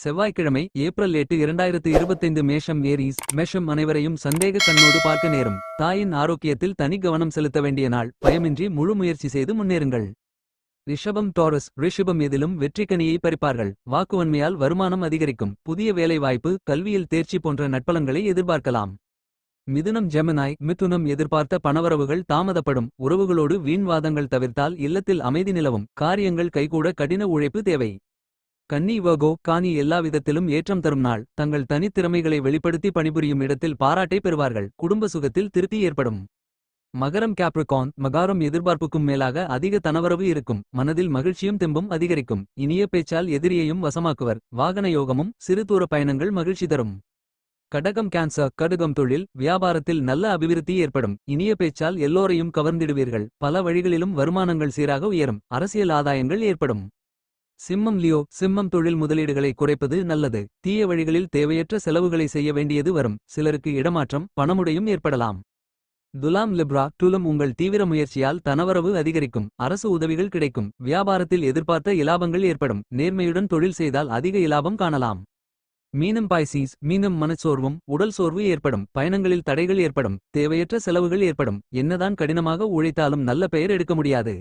செவ்வாய்க்கிழமை ஏப்ரல் எட்டு இரண்டாயிரத்து இருபத்தைந்து மேஷம் ஏரீஸ் மேஷம் அனைவரையும் சந்தேக கண்ணோடு பார்க்க நேரும். தாயின் ஆரோக்கியத்தில் தனி கவனம் செலுத்த வேண்டிய நாள். பயமின்றி முழு முயற்சி செய்து முன்னேறுங்கள். ரிஷபம் டாரஸ் ரிஷபம் எதிலும் வெற்றிக்கனியை பறிப்பார்கள். வாக்குவன்மையால் வருமானம் அதிகரிக்கும். புதிய வேலைவாய்ப்பு கல்வியில் தேர்ச்சி போன்ற நட்பலன்களை எதிர்பார்க்கலாம். மிதுனம் ஜெமினாய் மிதுனம் எதிர்பார்த்த பணவரவுகள் தாமதப்படும். உறவுகளோடு வீண்வாதங்கள் தவிர்த்தால் இல்லத்தில் அமைதி நிலவும். காரியங்கள் கைகூட கடின உழைப்பு தேவை. கன்னி வகோ எல்லா எல்லாவிதத்திலும் ஏற்றம் தரும் நாள். தங்கள் தனித்திறமைகளை வெளிப்படுத்தி பணிபுரியும் இடத்தில் பாராட்டை பெறுவார்கள். குடும்ப சுகத்தில் திருப்தி ஏற்படும். மகரம் கேப்ரிகான் மகாரம் எதிர்பார்ப்புக்கும் மேலாக அதிக தனவரவு இருக்கும். மனதில் மகிழ்ச்சியும் தெம்பும் அதிகரிக்கும். இனிய பேச்சால் எதிரியையும் வசமாக்குவர். வாகன யோகமும் சிறு தூர பயணங்கள் மகிழ்ச்சி தரும். கடகம் கேன்சர் கடுகம் தொழில் வியாபாரத்தில் நல்ல அபிவிருத்தி ஏற்படும். இனிய பேச்சால் எல்லோரையும் கவர்ந்திடுவீர்கள். பல வழிகளிலும் வருமானங்கள் சீராக உயரும். அரசியல் ஆதாயங்கள் ஏற்படும். சிம்மம் லியோ சிம்மம் தொழில் முதலீடுகளை குறைப்பது நல்லது. தீய வழிகளில் தேவையற்ற செலவுகளை செய்ய வேண்டியது வரும். சிலருக்கு இடமாற்றம் பணமுடையும் ஏற்படலாம். துலாம் லிப்ரா டுலம் உங்கள் தீவிர முயற்சியால் தனவரவு அதிகரிக்கும். அரசு உதவிகள் கிடைக்கும். வியாபாரத்தில் எதிர்பார்த்த இலாபங்கள் ஏற்படும். நேர்மையுடன் தொழில் செய்தால் அதிக இலாபம் காணலாம். மீனம் பாய்சீஸ் மீனம் மனச்சோர்வும் உடல் சோர்வு ஏற்படும். பயணங்களில் தடைகள் ஏற்படும். தேவையற்ற செலவுகள் ஏற்படும். என்னதான் கடினமாக உழைத்தாலும் நல்ல பெயர் எடுக்க முடியாது.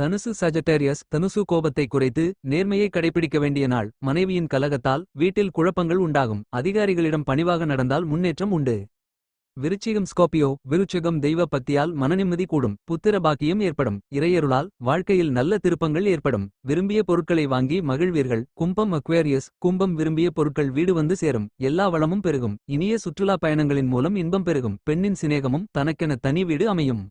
தனுசு சஜட்டேரியஸ் தனுசு கோபத்தை குறைத்து நேர்மையை கடைபிடிக்க வேண்டிய நாள். மனைவியின் கலகத்தால் வீட்டில் குழப்பங்கள் உண்டாகும். அதிகாரிகளிடம் பணிவாக நடந்தால் முன்னேற்றம் உண்டு. விருச்சிகம் ஸ்கோபியோ விருச்சிகம் தெய்வ பக்தியால் மனநிம்மதி கூடும். புத்திர பாக்கியம் ஏற்படும். இறையருளால் வாழ்க்கையில் நல்ல திருப்பங்கள் ஏற்படும். விரும்பிய பொருட்களை வாங்கி மகிழ்வீர்கள். கும்பம் அக்வேரியஸ் கும்பம் விரும்பிய பொருட்கள் வீடு வந்து சேரும். எல்லா வளமும் பெருகும். இனிய சுற்றுலா பயணங்களின் மூலம் இன்பம் பெருகும். பெண்ணின் சிநேகமும் தனக்கென தனி வீடு அமையும்.